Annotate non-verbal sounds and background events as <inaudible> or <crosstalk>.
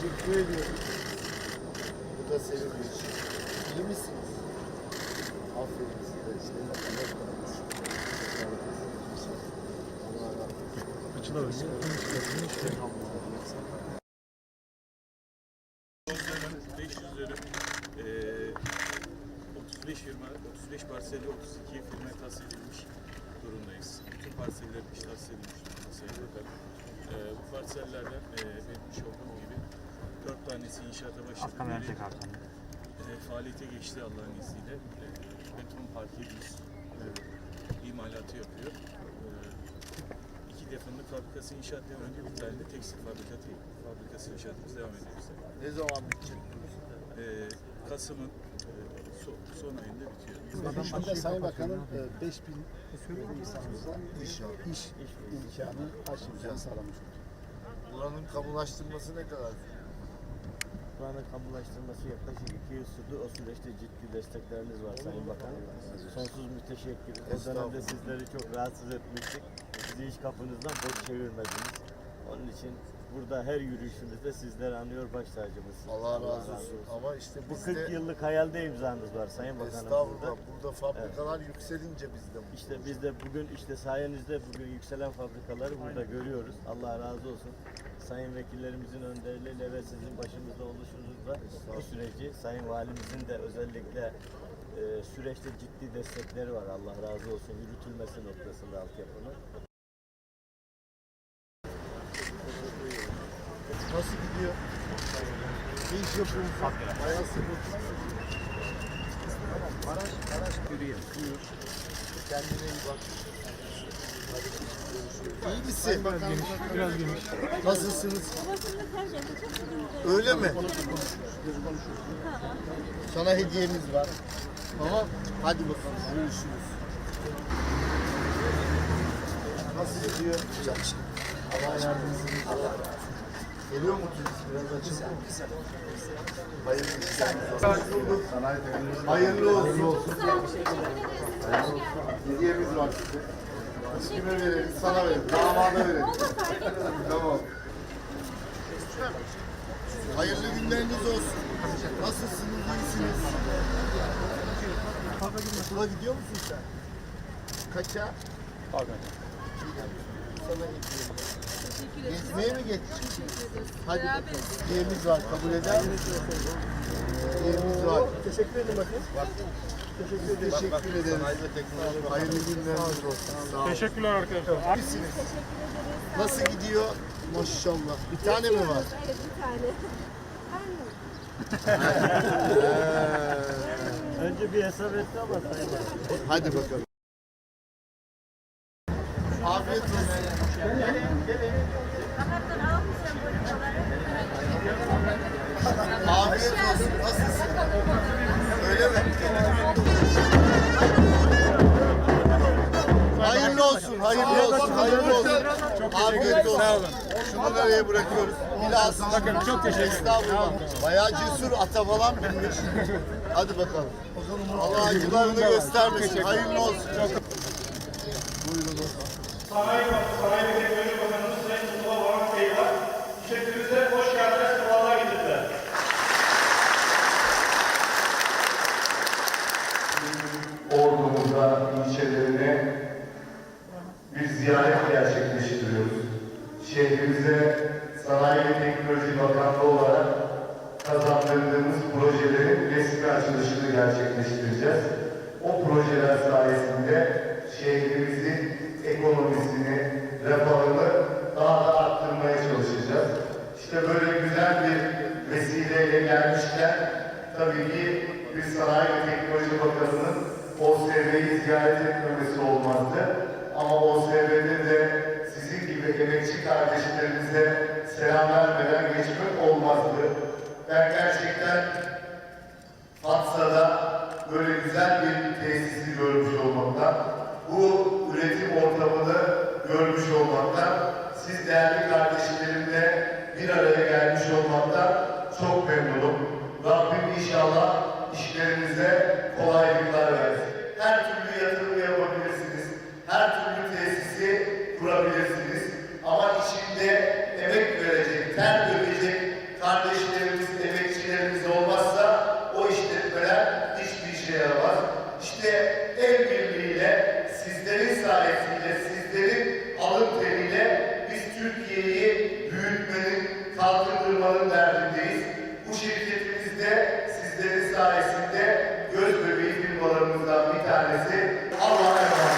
Teşekkür ediyorum. Bu da senin bir işin. İyi misiniz? Aferin size işte. Allah razı olsun. Dozların 500'leri eee 35 firma, 35 parseli 32 firmaya tahsis edilmiş durumdayız. Bütün parseller iş tahsis edilmiş durumda Bakanım. Eee, bu parsellerden eee belirtmiş olduğum gibi 4 tanesi inşaata başladı. Biri, eee, faaliyete geçti Allah'ın izniyle. Eee, beton parke düz eee, imalatı yapıyor. Eee, iki defanın fabrikası inşaat devam ediyor. Bir tane de tekstil fabrikası, fabrikası inşaatımız devam ediyor. Ne zaman bitecek? Ee, Kasım'ın e, so- son ayında bitiyor. Şimdi Sayın Bakanım e, 5000 insanımıza iş, iş, imkanı açılacağını sağlamış oldu. Buranın kamulaştırması ne kadar? Buranın kamulaştırması yaklaşık iki yıl sürdü. O süreçte ciddi destekleriniz var Sayın Bakanım. Sonsuz müteşekkiriz. O dönemde sizleri çok rahatsız etmiştik. Bizi hiç kapınızdan boş çevirmediniz. Onun için burada her yürüyüşümüzde sizleri anıyor baş tacımızsınız. Allah razı olsun. Ama işte Bu biz 40 de yıllık hayalde imzanız var Sayın Bakanım. estağfurullah burada. burada fabrikalar yükselince biz de mutlu İşte biz de bugün işte sayenizde bugün yükselen fabrikaları burada görüyoruz. Allah razı olsun. Sayın vekillerimizin önderliğiyle ve sizin başımızda oluşunuzla bu süreci Sayın Valimizin de özellikle e, süreçte ciddi destekleri var. Allah razı olsun. Yürütülmesi noktasında altyapının. Nasıl gidiyor? Ne iş yapıyorsun? Bayağı sıkıntı. İyi bak. Hadi görüşürüz. İyi misin? Biraz geniş. Nasılsınız? Öyle mi? Sana hediyemiz var. Tamam. Hadi bakalım. Görüşürüz. Nasıl gidiyor? Allah yardımcınız olsun. Geliyor mu turist? Biraz mı? Hayırlı işler. Hayırlı olsun. Hediyemiz var size. Kime verelim? Sana verelim. Damada verelim. Tamam. Hayırlı günleriniz olsun. Nasılsınız? İyisiniz? Okula gidiyor musun sen? Kaça? Sana hediyem. Gezmeye mi geçtin? Hadi bakalım. Hediyemiz var. Kabul eder misin? Hediyemiz var. Teşekkür ederim bakın. Teşekkür, teşekkür ederim. Hayırlı günleriniz olsun. Sağ olun. Teşekkürler arkadaşlar. Misiniz? Nasıl gidiyor? Maşallah. Bir tane mi var? Evet bir tane. <laughs> Önce bir hesap etti ama Sayın. Hadi bakalım. Afiyet olsun. Afiyet hayırlı olsun, hayırlı olsun. Afiyet olsun. Şunu nereye bırakıyoruz? Biraz. Bakın çok teşekkür ederim. Estağfurullah. Bayağı cesur ata falan binmiş. Hadi bakalım. Allah acılarını göstermesin. Hayırlı olsun. Buyurunuz. Sanayi, Sanayi ve Teknoloji Bakanımız Sayın Mustafa Varak Bey var. İşletmemize hoş geldiniz, sefalar getirdiler. Ordumuza, ilçelerine ziyaret gerçekleştiriyoruz. Şehrimize Sanayi ve Teknoloji Bakanlığı olarak kazandırdığımız projelerin resmi açılışını gerçekleştireceğiz. O projeler sayesinde şehrimizin ekonomisini, refahını daha da arttırmaya çalışacağız. İşte böyle güzel bir vesileyle gelmişken tabii ki bir Sanayi ve Teknoloji Bakanı'nın OSB'yi ziyaret etmemesi olmazdı. Ama OSB'de de sizin gibi emekçi kardeşlerimize selam vermeden geçmek olmazdı. Ben gerçekten Fatsa'da böyle güzel bir tesisi görmüş olmaktan, bu üretim ortamını görmüş olmaktan, siz değerli kardeşlerimle bir araya gelmiş olmaktan çok memnunum. Rabbim inşallah işlerinize kolaylıklar versin. Kalkındırmanın derdindeyiz. Bu şirketimizde sizlerin sayesinde